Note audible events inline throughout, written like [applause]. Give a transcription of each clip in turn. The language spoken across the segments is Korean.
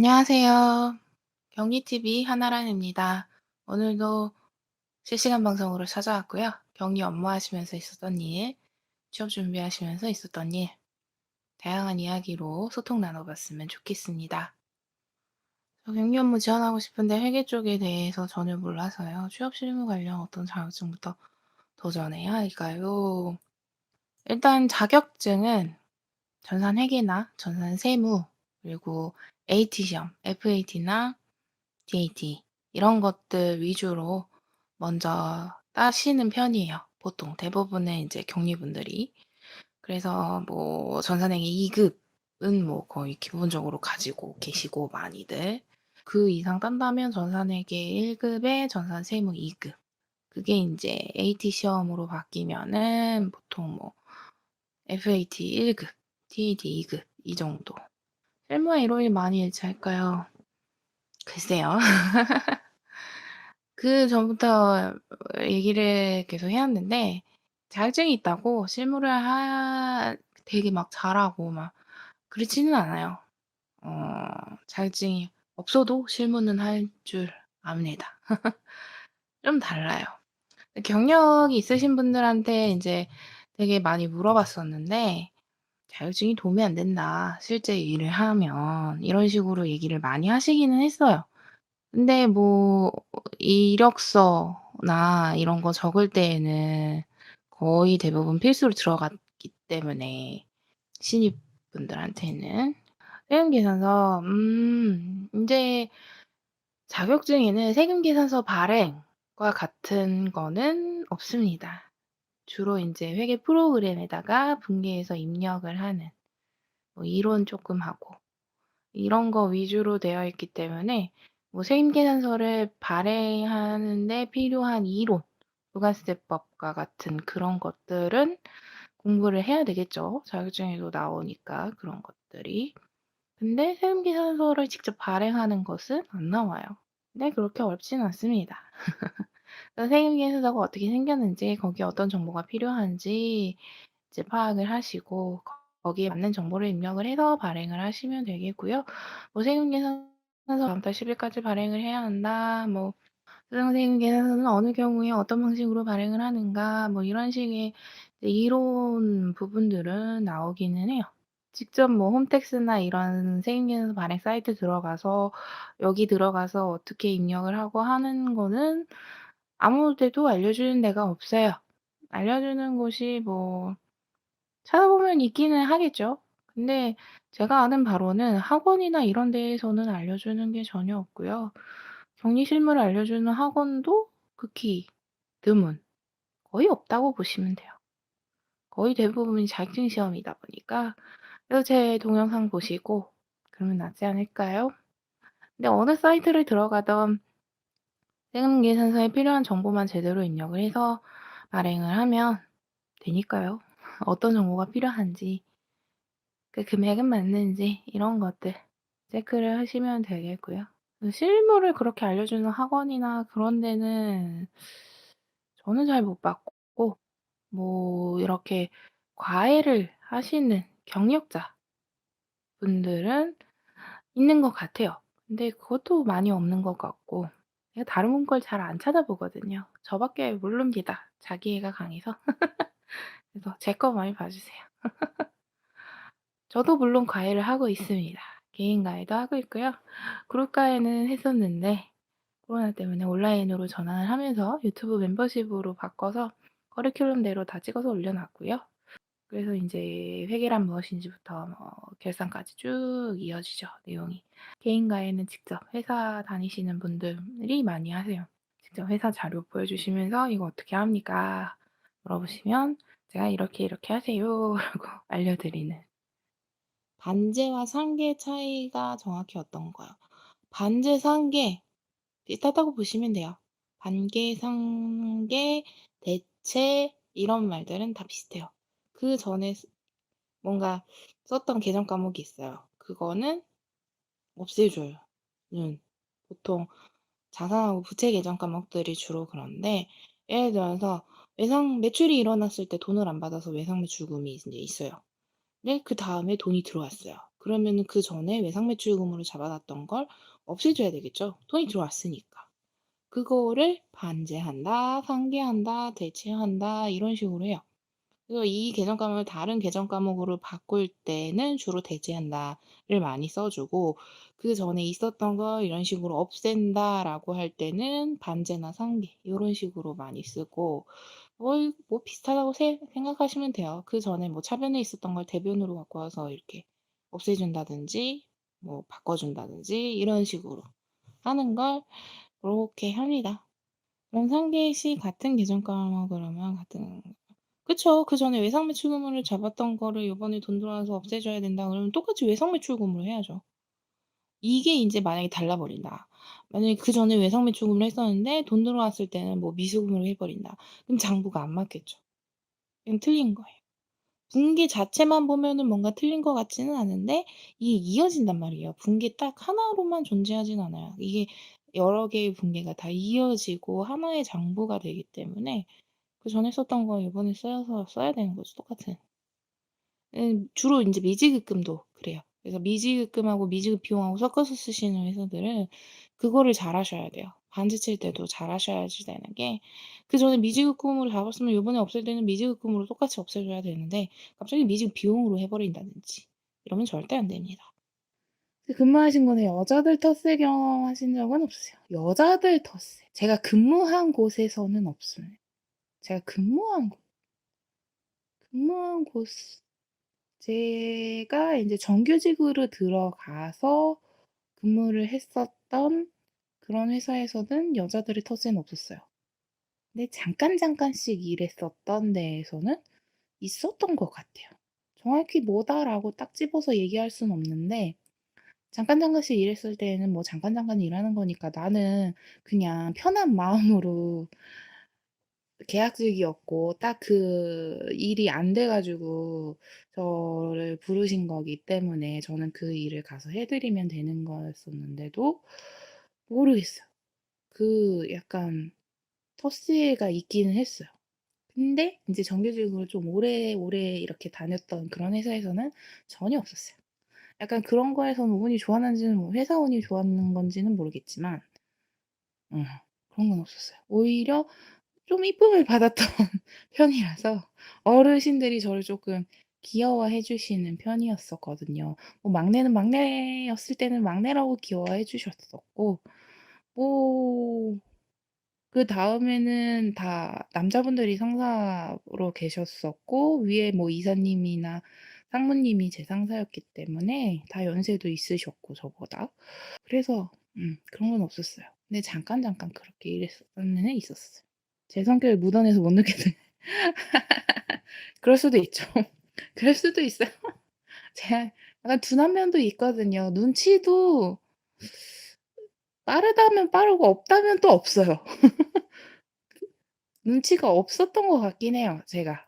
안녕하세요. 격리TV 한나라입니다. 오늘도 실시간 방송으로 찾아왔고요. 격리 업무하시면서 있었던 일, 취업 준비하시면서 있었던 일, 다양한 이야기로 소통 나눠봤으면 좋겠습니다. 저 격리 업무 지원하고 싶은데 회계 쪽에 대해서 전혀 몰라서요. 취업 실무 관련 어떤 자격증부터 도전해야 할까요? 일단 자격증은 전산 회계나 전산 세무, 그리고 AT 시험, FAT나 DAT 이런 것들 위주로 먼저 따시는 편이에요. 보통 대부분의 인제 격리분들이. 그래서 뭐 전산회계 2 급은 뭐 거의 기본적으로 가지고 계시고 많이들. 그 이상 딴다면 전산회계 1 급에 전산 세무 2 급. 그게 인제 AT 시험으로 바뀌면은 보통 뭐 FAT 1 급, TAT 2급 이 정도. 실무에 이로 일 많이 일치할까요? 글쎄요. [laughs] 그 전부터 얘기를 계속 해 왔는데 자격증이 있다고 실무를 하 되게 막 잘하고 막 그렇지는 않아요. 어 자격증이 없어도 실무는 할 줄 압니다. [laughs] 좀 달라요. 경력이 있으신 분들한테 인제 되게 많이 물어봤었는데 " 자격증이 도움이 안 된다, 실제 일을 하면." 이런 식으로 얘기를 많이 하시기는 했어요. 근데 뭐 이력서나 이런 거 적을 때에는 거의 대부분 필수로 들어갔기 때문에 신입분들한테는. 세금 계산서 음 인제 자격증에는 세금 계산서 발행과 같은 거는 없습니다. 주로 인제 회계 프로그램에다가 분기해서 입력을 하는 뭐 이론 쪼끔 하고 이런 거 위주로 되어 있기 때문에 뭐 세금계산서를 발행하는 데 필요한 이론, 부가세법과 같은 그런 것들은 공부를 해야 되겠죠. 자격증에도 나오니까 그런 것들이. 근데 세금계산서를 직접 발행하는 것은 안 나와요. 근데 그렇게 어렵지는 않습니다. [laughs] 그 세금계산서가 어떻게 생겼는지 거기에 어떤 정보가 필요한지 이제 파악을 하시고 거기에 맞는 정보를 입력을 해서 발행을 하시면 되겠고요. 뭐 세금계산서 다음 달 10 일까지 발행을 해야 한다. 뭐 수정세금계산서는 어느 경우에 어떤 방식으로 발행을 하는가 뭐 이런 식의 이론 부분들은 나오기는 해요. 직접 뭐 홈택스나 이런 세금계산서 발행 사이트 들어가서 여기 들어가서 어떻게 입력을 하고 하는 거는 아무 데도 알려주는 데가 없어요. 알려주는 곳이 뭐 찾아보면 있기는 하겠죠. 근데 제가 아는 바로는 학원이나 이런 데에서는 알려주는 게 전혀 없고요. 격리 실무를 알려주는 학원도 극히 드문, 거의 없다고 보시면 돼요. 거의 대부분이 자격증 시험이다 보니까 그래서 제 동영상 보시고 그러면 낫지 않을까요? 근데 어느 사이트를 들어가든 세금 계산서에 필요한 정보만 제대로 입력을 해서 발행을 하면 되니까요. [laughs] 어떤 정보가 필요한지 그 금액은 맞는지 이런 것들 체크를 하시면 되겠고요. 그 실무를 그렇게 알려주는 학원이나 그런 데는 저는 잘 못 봤고 뭐 이렇게 과외를 하시는 경력자 분들은 있는 것 같아요. 근데 그것도 많이 없는 것 같고 제가 다른 분걸잘안 찾아보거든요. 저 밖에 모릅니다, 자기애가 강해서. [laughs] 그래서 제 거 많이 봐 주세요. [laughs] 저도 물론 과외를 하고 있습니다. 개인 과외도 하고 있고요. 그룹 과외는 했었는데 코로나 때문에 온라인으로 전환을 하면서 유튜브 멤버십으로 바꿔서 커리큘럼대로 다 찍어서 올려 놨고요. 그래서 인제 회계란 무엇인지부터 뭐 결산까지 쭉 이어지죠, 내용이. 개인 과외는 직접 회사 다니시는 분들이 많이 하세요. 직접 회사 자료 보여주시면서 "이거 어떻게 합니까?" 물어보시면 제가 "이렇게, 이렇게 하세요." [laughs] 라고 알려드리는. 반제와 상계 차이가 정확히 어떤가요? 반제, 상계 비슷하다고 보시면 돼요. 반계, 상계, 대체 이런 말들은 다 비슷해요. 그 전에 쓰 뭔가 썼던 계정 과목이 있어요. 그거는 없애줘요 는. 보통 자산하고 부채 계정 과목들이 주로 그런데 예를 들어서 외상 매출이 일어났을 때 돈을 안 받아서 외상 매출금이 이제 있어요. 근데 그 다음에 돈이 들어왔어요. 그러면은 그전에 외상 매출금으로 잡아 놨던 걸 없애줘야 되겠죠. 돈이 들어왔으니까. 그거를 반제한다, 상계한다, 대체한다 이런 식으로 해요. 그래서 이 계정 과목을 다른 계정 과목으로 바꿀 때는 주로 대체한다를 많이 써 주고 그 전에 있었던 거 이런 식으로 없앤다라고 할 때는 반제나 상계 요런 식으로 많이 쓰고 뭐 뭐 비슷하다고 세 생각하시면 돼요. 그 전에 뭐 차변에 있었던 걸 대변으로 갖고 와서 이렇게 없애준다든지 뭐 바꿔준다든지 이런 식으로 하는 걸 고렇게 합니다. 그럼 상계 시 같은 계정 하면 같은 그쵸. 그전에 외상 매출금으로 잡았던 거를 요번에 돈 들어와서 없애줘야 된다 그러면 똑같이 외상 매출금으로 해야죠. 이게 인제 만약에 달라 버린다. 만약에 그전에 외상 매출금을 했었는데 돈 들어왔을 때는 뭐 미수금으로 해 버린다. 그럼 장부가 안 맞겠죠. 이건 틀린 거예요. 분계 자체만 보면은 뭔가 틀린 것 같지는 않은데 이게 이어진단 말이에요. 분계 딱 하나로만 존재하진 않아요. 이게 여러 개의 분계가 다 이어지고 하나의 장부가 되기 때문에 그 전에 썼던 거 요번에 써서 써야 되는 거죠, 똑같은. 음 주로 인제 미지급금도 그래요. 그래서 미지급금하고 미지급 비용하고 섞어서 쓰시는 회사들은 그거를 잘하셔야 돼요. 반지 칠 때도 잘하셔야지 되는 게 그전에 미지급금으로 잡았으면 요번에 없앨 때는 미지급금으로 똑같이 없애줘야 되는데 갑자기 미지급 비용으로 해 버린다든지 이러면 절대 안 됩니다. 그 근무하신 곳에 여자들 텃세 경험하신 적은 없으세요? 여자들 텃세. 제가 근무한 곳에서는 없어요. 제가 근무한 곳 근무한 곳 제가 인제 정규직으로 들어가서 근무를 했었던 그런 회사에서는 여자들의 텃세는 없었어요. 근데 잠깐 잠깐씩 일했었던 데에서는 있었던 것 같아요. 정확히 뭐다라고 딱 집어서 얘기할 수는 없는데 잠깐 잠깐씩 일했을 때에는 뭐 잠깐 잠깐 일하는 거니까 나는 그냥 편한 마음으로 계약직이었고 딱 그 일이 안 돼 가지고 저를 부르신 거기 때문에 저는 그 일을 가서 해 드리면 되는 거였었는데도 모르겠어요. 그 약간 텃세가 있기는 했어요. 근데 인제 정규직으로 좀 오래오래 이렇게 다녔던 그런 회사에서는 전혀 없었어요. 약간 그런 거에서는 운이 좋았는지는 뭐 회사 운이 좋았는 건지는 모르겠지만 어 그런 건 없었어요. 오히려 좀 이쁨을 받았던 [laughs] 편이라서 어르신들이 저를 쪼끔 귀여워해 주시는 편이었었거든요. 뭐 막내는 막내였을 때는 막내라고 귀여워해 주셨었고 뭐 그다음에는 다 남자분들이 상사로 계셨었고 위에 뭐 이사님이나 상무님이 제 상사였기 때문에 다 연세도 있으셨고 저보다. 그래서 음 그런 건 없었어요. 근데 잠깐 잠깐 그렇게 일했었던 데는 있었어요. 제 성격을 묻어내서 못 느끼는 [laughs] 그럴 수도 있죠. [laughs] 그럴 수도 있어요. [laughs] 제가 약간 둔한 면도 있거든요. 눈치도 빠르다면 빠르고 없다면 또 없어요. 눈치가 없었던 것 같긴 해요 제가.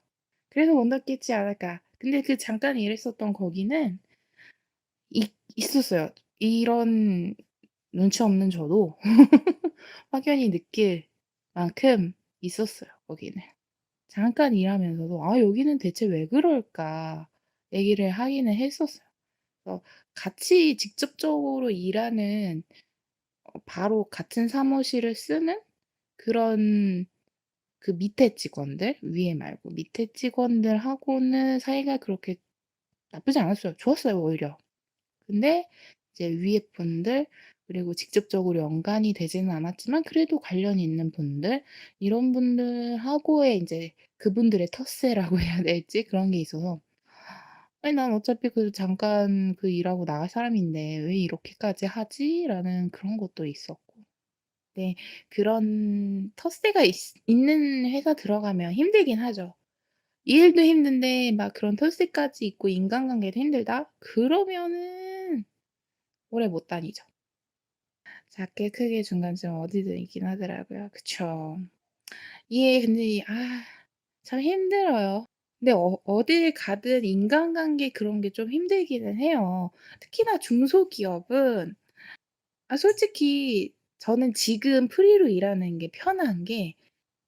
그래서 못 느끼지 않을까. 근데 그 잠깐 일했었던 거기는 있 있었어요. 이런 눈치 없는 저도 확연히 느낄 만큼 있었어요 거기는. 잠깐 일하면서도 '아 여기는 대체 왜 그럴까?' 얘기를 하기는 했었어요. 그래서 같이 직접적으로 일하는 어 바로 같은 사무실을 쓰는 그런 그 밑에 직원들 위에 말고 밑에 직원들하고는 사이가 그렇게 나쁘지 않았어요. 좋았어요 오히려. 근데 이제 위에 분들 그리고 직접적으로 연관이 되지는 않았지만 그래도 관련 있는 분들 이런 분들하고의 인제 그분들의 텃세라고 [laughs] 해야 될지 그런 게 있어서 '아니 난 어차피 그 잠깐 그 일하고 나갈 사람인데 왜 이렇게까지 하지?'라는 그런 것도 있었고. 네. 그런 텃세가 있 있는 회사 들어가면 힘들긴 하죠. 일도 힘든데 막 그런 텃세까지 있고 인간관계도 힘들다? 그러면은 오래 못 다니죠. 작게 크게 중간쯤 어디든 있긴 하더라고요. 그쵸. 이게 근데 아 참 힘들어요. 근데 어 어딜 가든 인간관계 그런 게 좀 힘들기는 해요. 특히나 중소기업은 아 솔직히 저는 지금 프리로 일하는 게 편한 게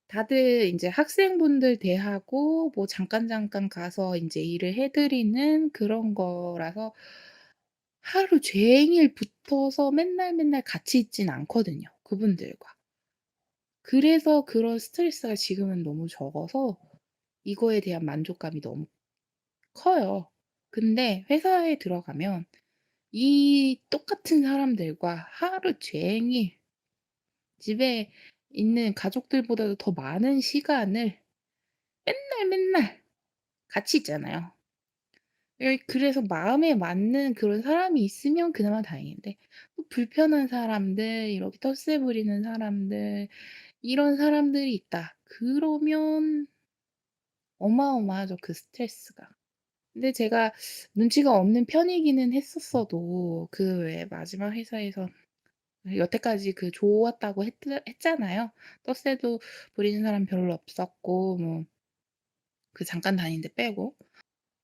다들 인제 학생분들 대하고 뭐 잠깐 잠깐 가서 인제 일을 해 드리는 그런 거라서 하루 종일 붙어서 맨날 맨날 같이 있진 않거든요, 그분들과. 그래서 그런 스트레스가 지금은 너무 적어서 이거에 대한 만족감이 너무 커요. 근데 회사에 들어가면 이 똑같은 사람들과 하루 종일 집에 있는 가족들보다도 더 많은 시간을 맨날 맨날 같이 있잖아요. 예 그래서 마음에 맞는 그런 사람이 있으면 그나마 다행인데 또 불편한 사람들 이렇게 텃세 부리는 사람들 이런 사람들이 있다. 그러면 어마어마하죠 그 스트레스가. 근데 제가 눈치가 없는 편이기는 했었어도 그 왜 마지막 회사에서 여태까지 그 좋았다고 했 했잖아요. 텃세도 부리는 사람 별로 없었고 뭐 그 잠깐 다닌 데 빼고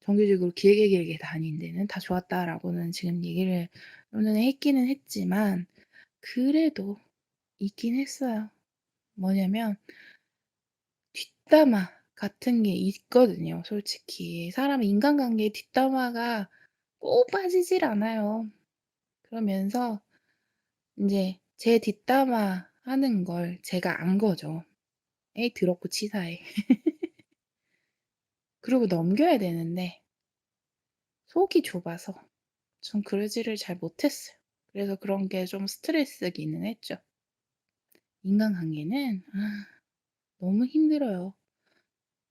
정규직으로 길게 길게 다닌 데는 다 좋았다라고는 지금 얘기를 좀 전에 했기는 했지만 그래도 있긴 했어요. 뭐냐면 뒷담화 같은 게 있거든요 솔직히. 사람 인간관계에 뒷담화가 꼭 빠지질 않아요. 그러면서 인제 제 뒷담화 하는 걸 제가 안 거죠. 에이 더럽고 치사해. [laughs] 그러고 넘겨야 되는데 속이 좁아서 전 그러지를 잘 못했어요. 그래서 그런 게 좀 스트레스기는 했죠. 인간관계는 아 너무 힘들어요.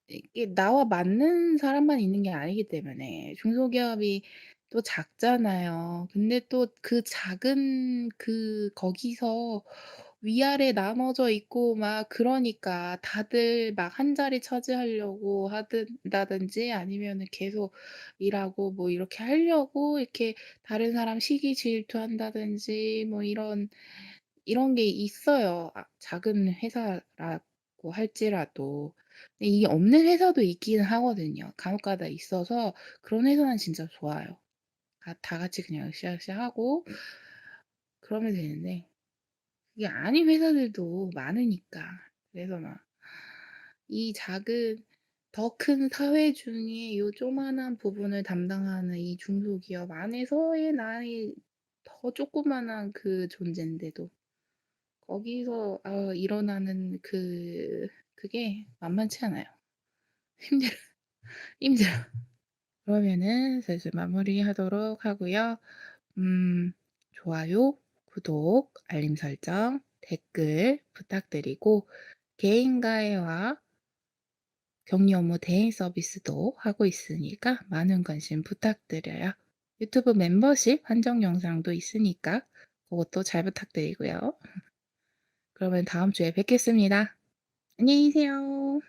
이게 나와 맞는 사람만 있는 게 아니기 때문에 중소기업이 또 작잖아요. 근데 또 그 작은 그 거기서 위아래 나눠져 있고 막 그러니까 다들 막 한 자리 차지하려고 하든 다든지 아니면은 계속 일하고 뭐 이렇게 하려고 이렇게 다른 사람 시기 질투한다든지 뭐 이런 이런 게 있어요. 아 작은 회사라고 할지라도. 근데 이게 없는 회사도 있기는 하거든요. 간혹가다 있어서 그런 회사는 진짜 좋아요. 가다 같이 그냥 으쌰으쌰 하고 그러면 되는데 이게 아닌 회사들도 많으니까. 그래서 막 이 작은 더 큰 사회 중에 요 조그마한 부분을 담당하는 이 중소기업 안에서의 나의 더 조그마한 그 존재인데도 거기서 아 일어나는 그 그게 만만치 않아요. [laughs] 힘들어요. 힘들어요. 그러면은 슬슬 마무리하도록 하고요. 음 좋아요, 구독, 알림 설정, 댓글 부탁드리고 개인과외와 격리 업무 대행 서비스도 하고 있으니까 많은 관심 부탁드려요. 유튜브 멤버십 한정 영상도 있으니까 고것도 잘 부탁드리고요. 그러면 다음 주에 뵙겠습니다. 안녕히 계세요.